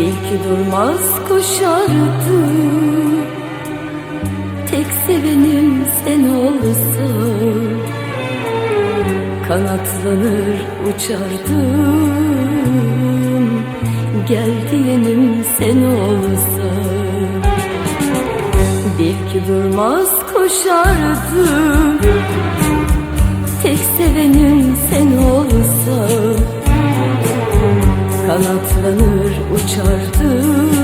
Belki durmaz koşardı Tek sevenim sen olsan Kanatlanır uçardım. Gel diyenim sen olsan Belki durmaz koşardım Tek sevenim sen olsan Kanatlanır uçardım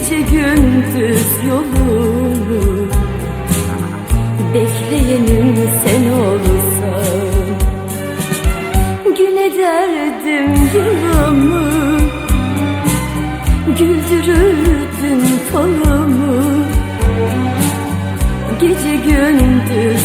Gece gündüz yolumu Bekleyenim sen olursan. Gün ederdim yılımı Güldürürdün falımı Gece gündüz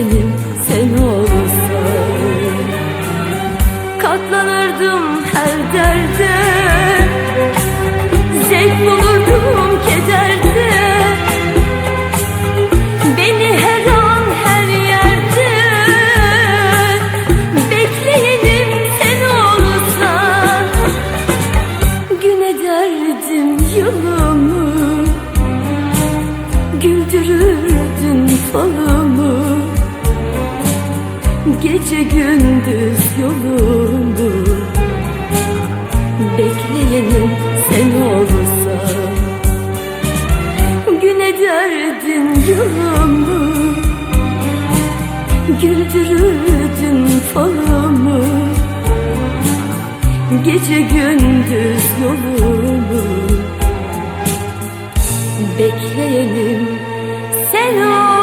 Sevenim sen olsan Katlanırdım Gece gündüz yolumu Bekleyenim sen olsan Gün ederdin yılımı Güldürürdün falımı. Gece gündüz yolumu Bekleyenim sen ol